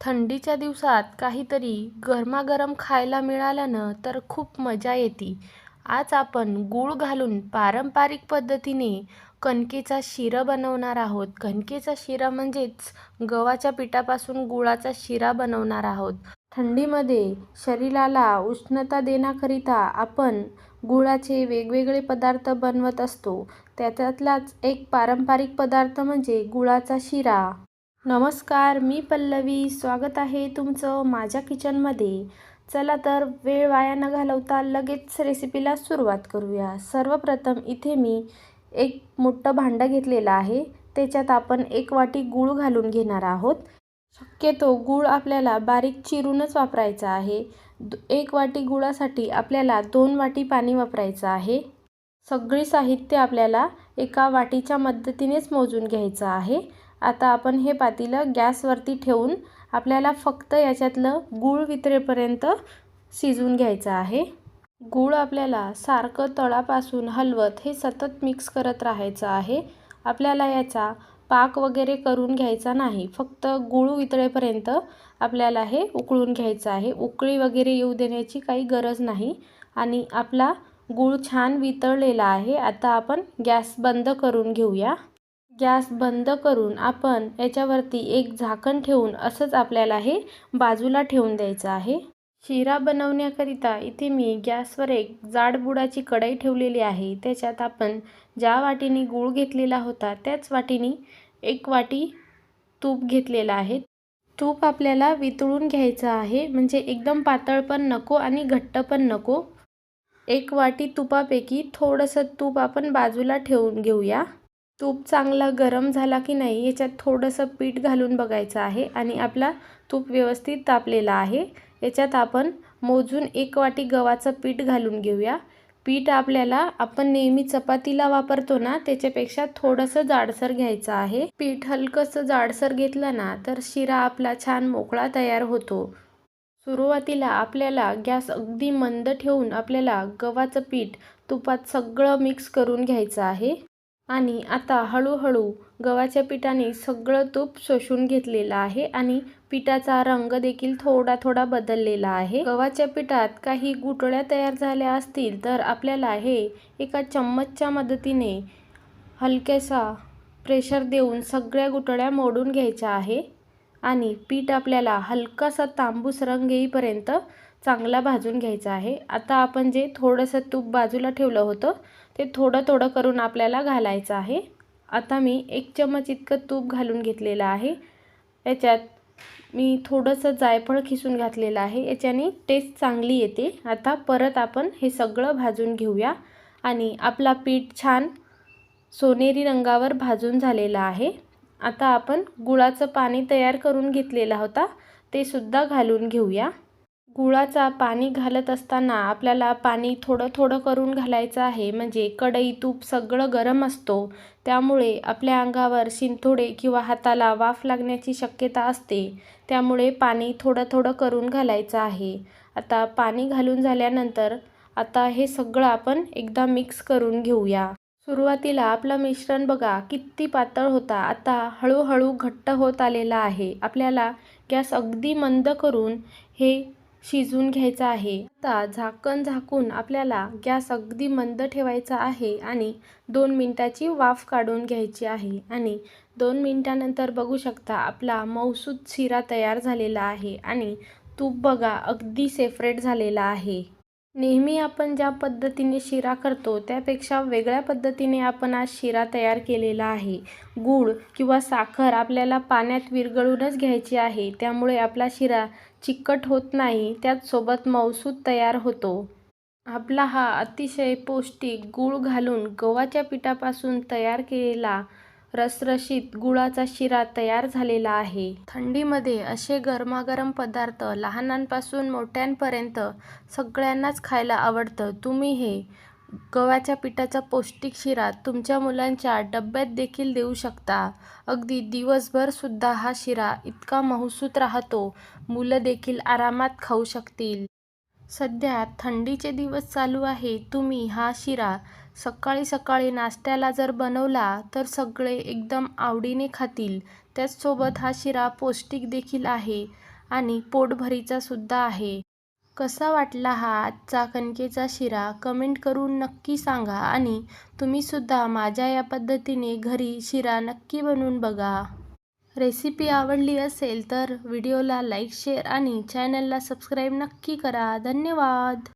थंडीच्या दिवसात काहीतरी गरमागरम खायला मिळाल्यानं तर खूप मजा येते. आज आपण गूळ घालून पारंपरिक पद्धतीने कणकेचा शिरा बनवणार आहोत. कणकेचा शिरा म्हणजेच गव्हाच्या पिठापासून गुळाचा शिरा बनवणार आहोत. थंडीमध्ये शरीराला उष्णता देण्याकरिता आपण गुळाचे वेगवेगळे पदार्थ बनवत असतो. त्याच्यातलाच एक पारंपरिक पदार्थ म्हणजे गुळाचा शिरा. नमस्कार मी पल्लवी. स्वागत आहे तुमचं माझ्या किचनमध्ये. चला तर वेळ वाया न घालवता लगेच रेसिपीला सुरुवात करूया. सर्वप्रथम इथे मी एक मोठं भांडं घेतलेलं आहे. त्याच्यात आपण एक वाटी गूळ घालून घेणार आहोत. शक्यतो गूळ आपल्याला बारीक चिरूनच वापरायचा आहे. एक वाटी गुळासाठी आपल्याला दोन वाटी पाणी वापरायचं आहे. सगळी साहित्य आपल्याला एका वाटीच्या मदतीनेच मोजून घ्यायचं आहे. आता आपण हे पातेलं गॅसवरती ठेवून आपल्याला फक्त याच्यातलं गूळ वितळेपर्यंत शिजवून घ्यायचं आहे. गूळ आपल्याला सारखं तळापासून हलवत हे सतत मिक्स करत राहायचं आहे. आपल्याला याचा पाक वगैरे करून घ्यायचा नाही. फक्त गूळ वितळेपर्यंत आपल्याला हे उकळून घ्यायचं आहे. उकळी वगैरे येऊ देण्याची काही गरज नाही. आणि आपला गूळ छान वितळलेला आहे. आता आपण गॅस बंद करून घेऊया. गॅस बंद करून आपण याच्यावरती एक झाकण ठेवून असंच आपल्याला हे बाजूला ठेवून द्यायचं आहे. शिरा बनवण्याकरिता इथे मी गॅसवर एक जाड बुडाची कढई ठेवलेली आहे. त्याच्यात आपण ज्या वाटीने गूळ घेतलेला होता त्याच वाटीने एक वाटी तूप घेतलेलं आहे. तूप आपल्याला वितळून घ्यायचं आहे म्हणजे एकदम पातळ पण नको आणि घट्ट पण नको. एक वाटी तुपापैकी थोडंसं तूप आपण बाजूला ठेवून घेऊया. तूप चांगला गरम झाला की नाही याच्यात थोडंसं पीठ घालून बघायचं आहे आणि आपला तूप व्यवस्थित तापलेला आहे. याच्यात आपण मोजून एक वाटी गव्हाचं पीठ घालून घेऊया. पीठ आपल्याला आपण नेहमी चपातीला वापरतो ना त्याच्यापेक्षा थोडंसं जाडसर घ्यायचं आहे. पीठ हलकंसं जाडसर घेतलं ना तर शिरा आपला छान मोकळा तयार होतो. सुरुवातीला आपल्याला गॅस अगदी मंद ठेवून आपल्याला गव्हाचं पीठ तुपात सगळं मिक्स करून घ्यायचं आहे. आणि आता हळूहळू गव्हाच्या पिठाने सगळं तूप शोषून घेतलेलं आहे आणि पिठाचा रंग देखील थोडा थोडा बदललेला आहे. गव्हाच्या पिठात काही गुटळ्या तयार झाल्या असतील तर आपल्याला हे एका चम्मचच्या मदतीने हलक्यासा प्रेशर देऊन सगळ्या गुटळ्या मोडून घ्यायच्या आहे. आणि पीठ आपल्याला हलकासा तांबूस रंग येईपर्यंत चांगला भाजून घ्यायचा आहे. आता आपण जे थोडंसं तूप बाजूला ठेवलं होतं ते थोडं थोडं करून आपल्याला घालायचं आहे. आता मी एक चम्मच इतकं तूप घालून घेतलेलं आहे. याच्यात मी थोडंसं जायफळ खिसून घातलेलं आहे. याच्याने टेस्ट चांगली येते. आता परत आपण हे सगळं भाजून घेऊया. आणि आपला पीठ छान सोनेरी रंगावर भाजून झालेला आहे. आता आपण गुळाचं पाणी तयार करून घेतलेला होता ते सुद्धा घालून घेऊया. गुळाचा पाणी घालत असताना आपल्याला पाणी थोडं थोडं करून घालायचं आहे. म्हणजे कढई तूप सगळं गरम असतो. त्यामुळे आपल्या अंगावर शिंतोडे किंवा हाताला वाफ लागण्याची शक्यता असते. त्यामुळे पाणी थोडं थोडं करून घालायचं आहे. आता पाणी घालून झाल्यानंतर आता हे सगळं आपण एकदा मिक्स करून घेऊया. सुरुवातीला आपलं मिश्रण बघा किती पातळ होता. आता हळूहळू घट्ट होत आलेला आहे. आपल्याला गॅस अगदी मंद करून हे शिजवून घ्यायचं आहे. आता झाकण झाकून आपल्याला गॅस अगदी मंद ठेवायचा आहे आणि दोन मिनटाची वाफ काढून घ्यायची आहे आणि दोन मिनटानंतर बघू शकता आपला मौसूद शिरा तयार झालेला आहे आणि तूप बघा अगदी सेपरेट झालेला आहे. नेहमी आपण ज्या पद्धतीने शिरा करतो त्यापेक्षा वेगळ्या पद्धतीने आपण आज शिरा तयार केलेला आहे. गूळ किंवा साखर आपल्याला पाण्यात विरघळूनच घ्यायची आहे त्यामुळे आपला शिरा चिकट होत नाही त्याचसोबत मौसूद तयार होतो. आपला हा अतिशय पौष्टिक गूळ घालून गव्हाच्या पिठापासून तयार केलेला रसरशीत गुळाचा शिरा तयार झालेला आहे. थंडीमध्ये असे गरमागरम पदार्थ लहानांपासून मोठ्यांपर्यंत सगळ्यांनाच खायला आवडतं. तुम्ही हे गव्हाच्या पिठाचा पौष्टिक शिरा तुमच्या मुलांच्या डब्यात देखील देऊ शकता. अगदी दिवसभरसुद्धा हा शिरा इतका महसूत राहतो मुलं देखील आरामात खाऊ शकतील. सध्या थंडीचे दिवस चालू आहे. तुम्ही हा शिरा सकाळी सकाळी नाश्त्याला जर बनवला तर सगळे एकदम आवडीने खातील. त्याचसोबत हा शिरा पौष्टिक देखील आहे आणि पोटभरीचा सुद्धा आहे. कसा वाटला हा आजचा कणकेचा शिरा? कमेंट करून नक्की सांगा आणि तुम्हीसुद्धा माझ्या या पद्धतीने घरी शिरा नक्की बनवून बघा. रेसिपी आवडली असेल तर व्हिडिओला लाईक शेअर आणि चॅनलला सबस्क्राईब नक्की करा. धन्यवाद.